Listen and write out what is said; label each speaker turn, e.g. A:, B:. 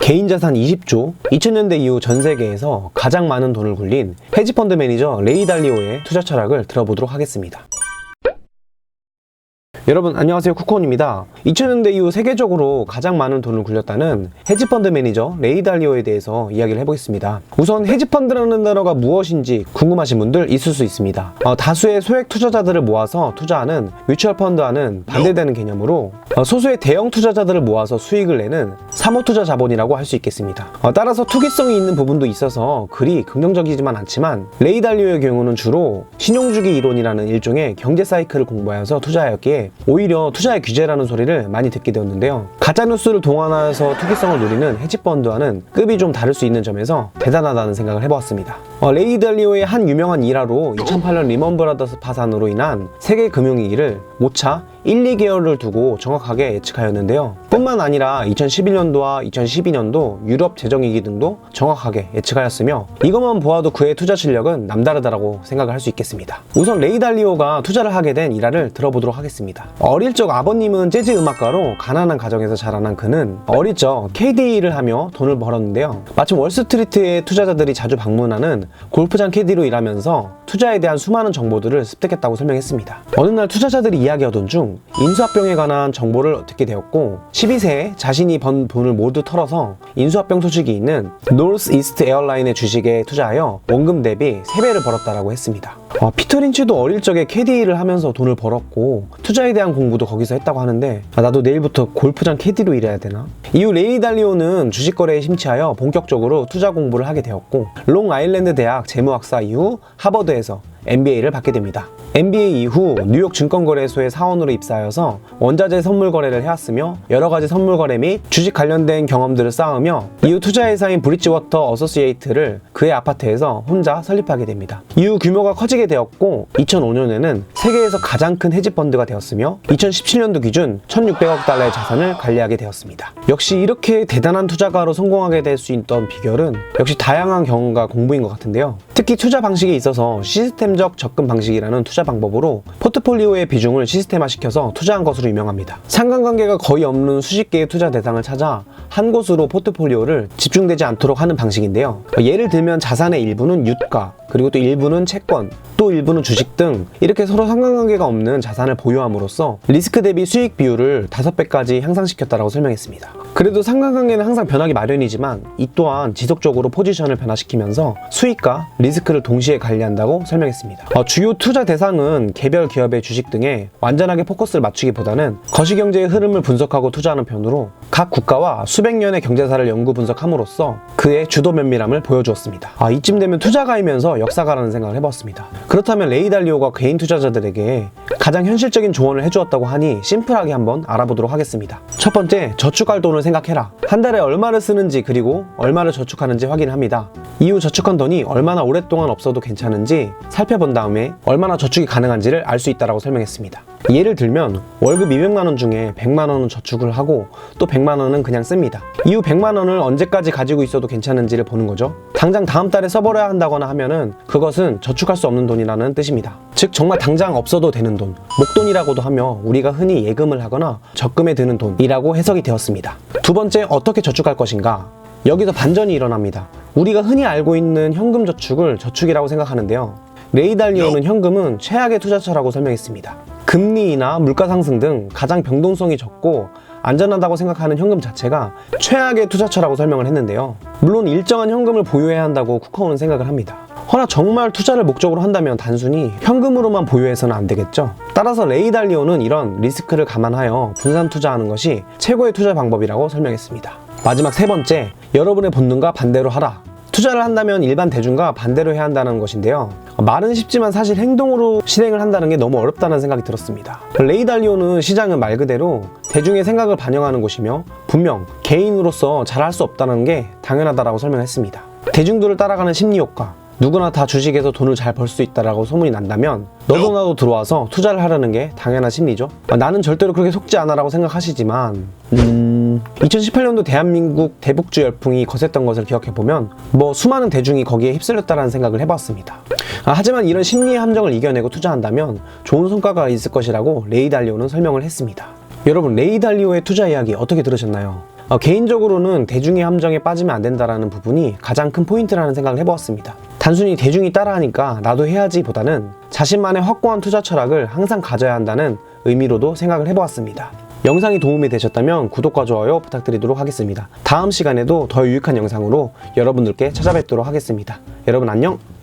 A: 개인 자산 20조, 2000년대 이후 전 세계에서 가장 많은 돈을 굴린 헤지펀드 매니저 레이 달리오의 투자 철학을 들어보도록 하겠습니다. 여러분 안녕하세요 쿠콘입니다. 2000년대 이후 세계적으로 가장 많은 돈을 굴렸다는 헤지펀드 매니저 레이 달리오에 대해서 이야기를 해보겠습니다. 우선 헤지펀드라는 단어가 무엇인지 궁금하신 분들 있을 수 있습니다. 어, 다수의 소액 투자자들을 모아서 투자하는 뮤추얼 펀드와는 반대되는 개념으로 어, 소수의 대형 투자자들을 모아서 수익을 내는 사모 투자 자본이라고 할 수 있겠습니다. 어, 따라서 투기성이 있는 부분도 있어서 그리 긍정적이지만 않지만 레이 달리오의 경우는 주로 신용주기 이론이라는 일종의 경제 사이클을 공부하여서 투자하였기에 오히려 투자의 규제라는 소리를 많이 듣게 되었는데요. 가짜뉴스를 동원하여서 투기성을 누리는 헤지펀드와는 급이 좀 다를 수 있는 점에서 대단하다는 생각을 해보았습니다. 어, 레이 달리오의 한 유명한 일화로 2008년 리먼 브라더스 파산으로 인한 세계 금융위기를 모차 1, 2개월을 두고 정확하게 예측하였는데요. 뿐만 아니라 2011년도와 2012년도 유럽 재정위기 등도 정확하게 예측하였으며 이것만 보아도 그의 투자 실력은 남다르다고 생각을 할 수 있겠습니다. 우선 레이 달리오가 투자를 하게 된 일화를 들어보도록 하겠습니다. 어릴 적 아버님은 재즈 음악가로 가난한 가정에서 자라난 그는 어릴 적 KD를 하며 돈을 벌었는데요. 마침 월스트리트의 투자자들이 자주 방문하는 골프장 캐디로 일하면서 투자에 대한 수많은 정보들을 습득했다고 설명했습니다. 어느 날 투자자들이 이야기하던 중 인수합병에 관한 정보를 듣게 되었고 12세에 자신이 번 돈을 모두 털어서 인수합병 소식이 있는 노스 이스트 에어라인의 주식에 투자하여 원금 대비 3배를 벌었다라고 했습니다. 아, 피터 린치도 어릴 적에 캐디를 하면서 돈을 벌었고 투자에 대한 공부도 거기서 했다고 하는데 아, 나도 내일부터 골프장 캐디로 일해야 되나? 이후 레이 달리오는 주식 거래에 심취하여 본격적으로 투자 공부를 하게 되었고 롱 아일랜드 대학 재무학사 이후 하버드에서 MBA를 받게 됩니다. MBA 이후 뉴욕 증권거래소의 사원으로 입사하여서 원자재 선물 거래를 해왔으며 여러 가지 선물 거래 및 주식 관련된 경험들을 쌓으며 이후 투자회사인 브릿지워터 어소시에이트를 그의 아파트에서 혼자 설립하게 됩니다. 이후 규모가 커지게 되었고 2005년에는 세계에서 가장 큰 헤지펀드가 되었으며 2017년도 기준 1,600억 달러의 자산을 관리하게 되었습니다. 역시 이렇게 대단한 투자가로 성공하게 될 수 있던 비결은 역시 다양한 경험과 공부인 것 같은데요. 특히 투자 방식에 있어서 시스템 적 접근 방식이라는 투자 방법으로 포트폴리오의 비중을 시스템화시켜서 투자한 것으로 유명합니다. 상관관계가 거의 없는 수십 개의 투자 대상을 찾아 한 곳으로 포트폴리오를 집중되지 않도록 하는 방식인데요. 예를 들면 자산의 일부는 유가, 그리고 또 일부는 채권, 또 일부는 주식 등 이렇게 서로 상관관계가 없는 자산을 보유함으로써 리스크 대비 수익 비율을 5배까지 향상시켰다고 설명했습니다. 그래도 상관관계는 항상 변하기 마련이지만 이 또한 지속적으로 포지션을 변화시키면서 수익과 리스크를 동시에 관리한다고 설명했습니다. 어, 주요 투자 대상은 개별 기업의 주식 등에 완전하게 포커스를 맞추기보다는 거시경제의 흐름을 분석하고 투자하는 편으로 각 국가와 수백 년의 경제사를 연구 분석함으로써 그의 주도 면밀함을 보여주었습니다. 아, 이쯤 되면 투자가이면서 역사가라는 생각을 해봤습니다. 그렇다면 레이 달리오가 개인 투자자들에게 가장 현실적인 조언을 해주었다고 하니 심플하게 한번 알아보도록 하겠습니다. 첫 번째, 저축할 돈을 생각해라. 한 달에 얼마를 쓰는지 그리고 얼마를 저축하는지 확인을 합니다. 이후 저축한 돈이 얼마나 오랫동안 없어도 괜찮은지 살펴본 다음에 얼마나 저축이 가능한지를 알 수 있다고 설명했습니다. 예를 들면 월급 200만 원 중에 100만 원은 저축을 하고 또 100만 원은 그냥 씁니다. 이후 100만 원을 언제까지 가지고 있어도 괜찮은지를 보는 거죠. 당장 다음 달에 써버려야 한다거나 하면은 그것은 저축할 수 없는 돈이라는 뜻입니다. 즉 정말 당장 없어도 되는 돈, 목돈이라고도 하며 우리가 흔히 예금을 하거나 적금에 드는 돈이라고 해석이 되었습니다. 두 번째 어떻게 저축할 것인가? 여기서 반전이 일어납니다. 우리가 흔히 알고 있는 현금 저축을 저축이라고 생각하는데요. 레이 달리오는 현금은 최악의 투자처라고 설명했습니다. 금리나 물가 상승 등 가장 변동성이 적고 안전하다고 생각하는 현금 자체가 최악의 투자처라고 설명을 했는데요. 물론 일정한 현금을 보유해야 한다고 쿠커는 생각을 합니다. 허나 정말 투자를 목적으로 한다면 단순히 현금으로만 보유해서는 안 되겠죠. 따라서 레이 달리오는 이런 리스크를 감안하여 분산 투자하는 것이 최고의 투자 방법이라고 설명했습니다. 마지막 세 번째, 여러분의 본능과 반대로 하라. 투자를 한다면 일반 대중과 반대로 해야 한다는 것인데요. 말은 쉽지만 사실 행동으로 실행을 한다는 게 너무 어렵다는 생각이 들었습니다. 레이 달리오는 시장은 말 그대로 대중의 생각을 반영하는 곳이며 분명 개인으로서 잘할 수 없다는 게 당연하다라고 설명했습니다. 대중들을 따라가는 심리 효과, 누구나 다 주식에서 돈을 잘 벌 수 있다라고 소문이 난다면 너도 나도 들어와서 투자를 하려는 게 당연한 심리죠. 아, 나는 절대로 그렇게 속지 않아라고 생각하시지만 음... 2018년도 대한민국 대북주 열풍이 거셌던 것을 기억해 보면 뭐 수많은 대중이 거기에 휩쓸렸다라는 생각을 해봤습니다. 아, 하지만 이런 심리의 함정을 이겨내고 투자한다면 좋은 성과가 있을 것이라고 레이 달리오는 설명을 했습니다. 여러분 레이 달리오의 투자 이야기 어떻게 들으셨나요? 어, 개인적으로는 대중의 함정에 빠지면 안 된다라는 부분이 가장 큰 포인트라는 생각을 해보았습니다. 단순히 대중이 따라하니까 나도 해야지 보다는 자신만의 확고한 투자 철학을 항상 가져야 한다는 의미로도 생각을 해보았습니다. 영상이 도움이 되셨다면 구독과 좋아요 부탁드리도록 하겠습니다. 다음 시간에도 더 유익한 영상으로 여러분들께 찾아뵙도록 하겠습니다. 여러분 안녕!